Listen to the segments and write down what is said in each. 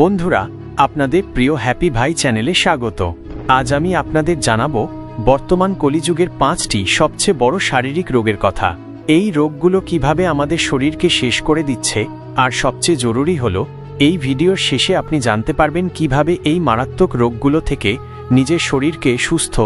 বন্ধুরা, আপনাদের প্রিয় হ্যাপি ভাই চ্যানেলে স্বাগত। আজ আমি আপনাদের জানাব, বর্তমান কলিযুগের পাঁচটি সবচেয়ে বড় শারীরিক রোগের কথা। এই রোগগুলো কীভাবে আমাদের শরীরকে শেষ করে দিচ্ছে, আর সবচেয়ে জরুরি হল, এই ভিডিওর শেষে আপনি জানতে পারবেন কীভাবে এই মারাত্মক রোগগুলো থেকে নিজের শরীরকে সুস্থ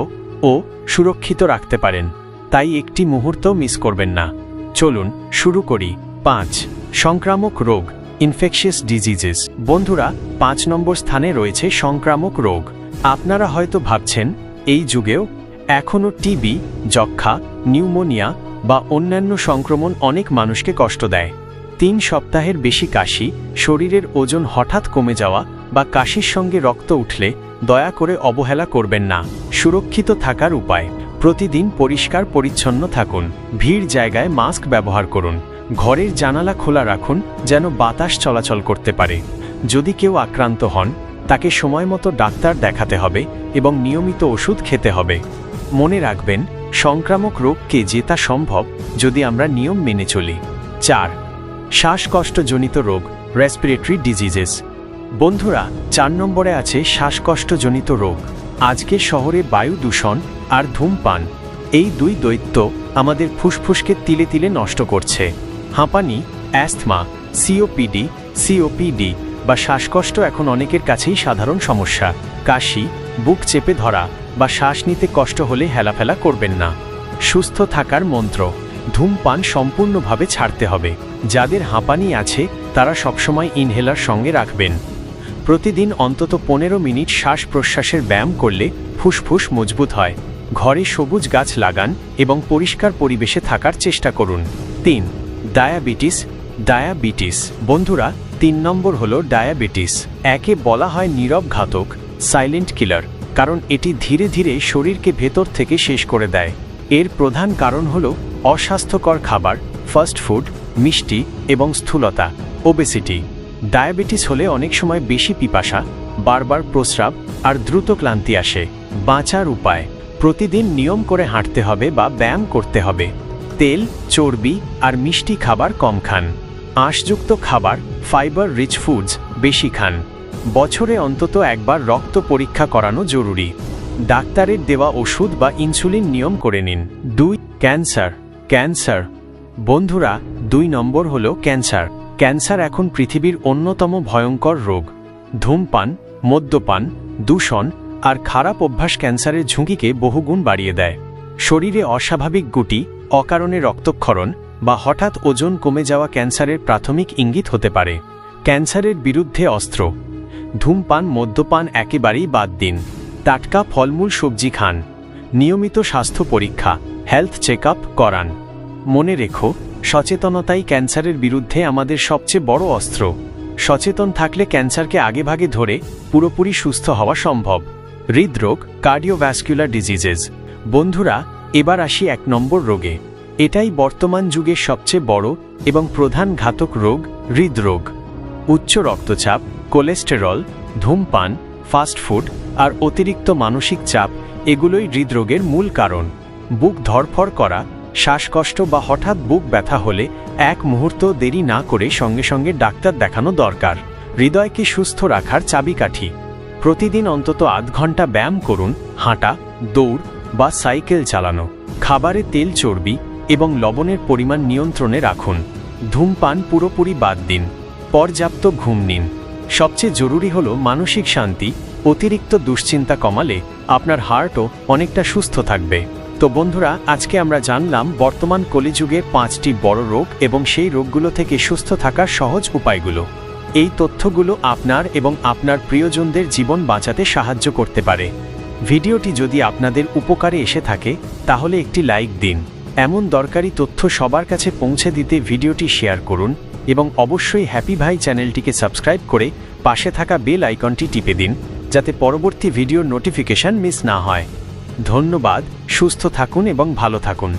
ও সুরক্ষিত রাখতে পারেন। তাই একটি মুহূর্ত মিস করবেন না। চলুন, শুরু করি। পাঁচ, সংক্রামক রোগ। ইনফেকশিয়াস ডিজিজেস বন্ধুরা, পাঁচ নম্বর স্থানে রয়েছে সংক্রামক রোগ। আপনারা হয়তো ভাবছেন, এই যুগেও এখনও টিবি যক্ষা নিউমোনিয়া বা অন্যান্য সংক্রমণ অনেক মানুষকে কষ্ট দেয়। তিন সপ্তাহের বেশি কাশি, শরীরের ওজন হঠাৎ কমে যাওয়া বা কাশির সঙ্গে রক্ত উঠলে দয়া করে অবহেলা করবেন না। সুরক্ষিত থাকার উপায়। প্রতিদিন পরিষ্কার পরিচ্ছন্ন থাকুন। ভিড় জায়গায় মাস্ক ব্যবহার করুন। ঘরের জানালা খোলা রাখুন যেন বাতাস চলাচল করতে পারে। যদি কেউ আক্রান্ত হন, তাকে সময় মতো ডাক্তার দেখাতে হবে এবং নিয়মিত ওষুধ খেতে হবে। মনে রাখবেন, সংক্রামক রোগকে জেতা সম্ভব যদি আমরা নিয়ম মেনে চলি। চার, শ্বাসকষ্টজনিত রোগ রেসপিরেটরি ডিজিজেস বন্ধুরা, চার নম্বরে আছে শ্বাসকষ্টজনিত রোগ। আজকে শহরে বায়ু দূষণ আর ধূমপান। এই দুই দৈত্য আমাদের ফুসফুসকে তিলে তিলে নষ্ট করছে। হাঁপানি, অ্যাস্থমা সিওপিডি সিওপিডি বা শ্বাসকষ্ট এখন অনেকের কাছেই সাধারণ সমস্যা। কাশি, বুক চেপে ধরা বা শ্বাস নিতে কষ্ট হলে হেলাফেলা করবেন না। সুস্থ থাকার মন্ত্র, ধূমপান সম্পূর্ণভাবে ছাড়তে হবে। যাদের হাঁপানি আছে, তারা সবসময় ইনহেলার সঙ্গে রাখবেন। প্রতিদিন অন্তত পনেরো মিনিট শ্বাস প্রশ্বাসের ব্যায়াম করলে ফুসফুস মজবুত হয়। ঘরে সবুজ গাছ লাগান এবং পরিষ্কার পরিবেশে থাকার চেষ্টা করুন। তিন ডায়াবেটিস ডায়াবেটিস। বন্ধুরা, তিন নম্বর হল ডায়াবেটিস। একে বলা হয় নীরব ঘাতক, সাইলেন্ট কিলার, কারণ এটি ধীরে ধীরে শরীরকে ভেতর থেকে শেষ করে দেয়। এর প্রধান কারণ হল অস্বাস্থ্যকর খাবার, ফাস্ট ফুড, মিষ্টি এবং স্থূলতা, ওবেসিটি। ডায়াবেটিস হলে অনেক সময় বেশি পিপাসা, বারবার প্রস্রাব আর দ্রুত ক্লান্তি আসে। বাঁচার উপায়, প্রতিদিন নিয়ম করে হাঁটতে হবে বা ব্যায়াম করতে হবে। তেল, চর্বি আর মিষ্টি খাবার কম খান। আঁশযুক্ত খাবার ফাইবার রিচ ফুডস বেশি খান। বছরে অন্তত একবার রক্ত পরীক্ষা করানো জরুরি। ডাক্তারের দেওয়া ওষুধ বা ইনসুলিন নিয়ম করে নিন। দুই, ক্যান্সার ক্যান্সার। বন্ধুরা, দুই নম্বর হল ক্যান্সার। ক্যান্সার এখন পৃথিবীর অন্যতম ভয়ঙ্কর রোগ। ধূমপান, মদ্যপান, দূষণ আর খারাপ অভ্যাস ক্যান্সারের ঝুঁকিকে বহুগুণ বাড়িয়ে দেয়। শরীরে অস্বাভাবিক গুটি অকারণে রক্তক্ষরণ বা হঠাৎ ওজন কমে যাওয়া ক্যান্সারের প্রাথমিক ইঙ্গিত হতে পারে। ক্যান্সারের বিরুদ্ধে অস্ত্র। ধূমপান, মদ্যপান একেবারেই বাদ দিন। টাটকা ফলমূল, সবজি খান। নিয়মিত স্বাস্থ্য পরীক্ষা হেলথ চেক করান। মনে রেখো, সচেতনতাই ক্যান্সারের বিরুদ্ধে আমাদের সবচেয়ে বড় অস্ত্র। সচেতন থাকলে ক্যান্সারকে আগেভাগে ধরে পুরোপুরি সুস্থ হওয়া সম্ভব। হৃদরোগ কার্ডিওভ্যাসকুলার ডিজিজেস বন্ধুরা এবার আসি এক নম্বর রোগে। এটাই বর্তমান যুগের সবচেয়ে বড় এবং প্রধান ঘাতক রোগ, হৃদরোগ। উচ্চ রক্তচাপ, কোলেস্টেরল, ধূমপান ফাস্টফুড আর অতিরিক্ত মানসিক চাপ এগুলোই হৃদরোগের মূল কারণ। বুক ধরফর করা, শ্বাসকষ্ট বা হঠাৎ বুক ব্যথা হলে এক মুহূর্ত দেরি না করে সঙ্গে সঙ্গে ডাক্তার দেখানো দরকার। হৃদয়কে সুস্থ রাখার চাবিকাঠি। প্রতিদিন অন্তত আধ ঘণ্টা ব্যায়াম করুন, হাঁটা, দৌড় বা সাইকেল চালানো, খাবারে তেল চর্বি এবং লবণের পরিমাণ নিয়ন্ত্রণে রাখুন। ধূমপান পুরোপুরি বাদ দিন। পর্যাপ্ত ঘুম নিন। সবচেয়ে জরুরি হল মানসিক শান্তি, অতিরিক্ত দুশ্চিন্তা কমালে আপনার হার্টও অনেকটা সুস্থ থাকবে। তো বন্ধুরা, আজকে আমরা জানলাম বর্তমান কলিযুগে পাঁচটি বড় রোগ এবং সেই রোগগুলো থেকে সুস্থ থাকার সহজ উপায়গুলো। এই তথ্যগুলো আপনার এবং আপনার প্রিয়জনদের জীবন বাঁচাতে সাহায্য করতে পারে। ভিডিওটি যদি আপনাদের উপকারে এসে থাকে, তাহলে একটি লাইক দিন। এমন দরকারি তথ্য সবার কাছে পৌঁছে দিতে ভিডিওটি শেয়ার করুন এবং অবশ্যই হ্যাপি ভাই চ্যানেলটিকে সাবস্ক্রাইব করে পাশে থাকা বেল আইকনটি টিপে দিন, যাতে পরবর্তী ভিডিওর নোটিফিকেশান মিস না হয়। ধন্যবাদ, সুস্থ থাকুন এবং ভালো থাকুন।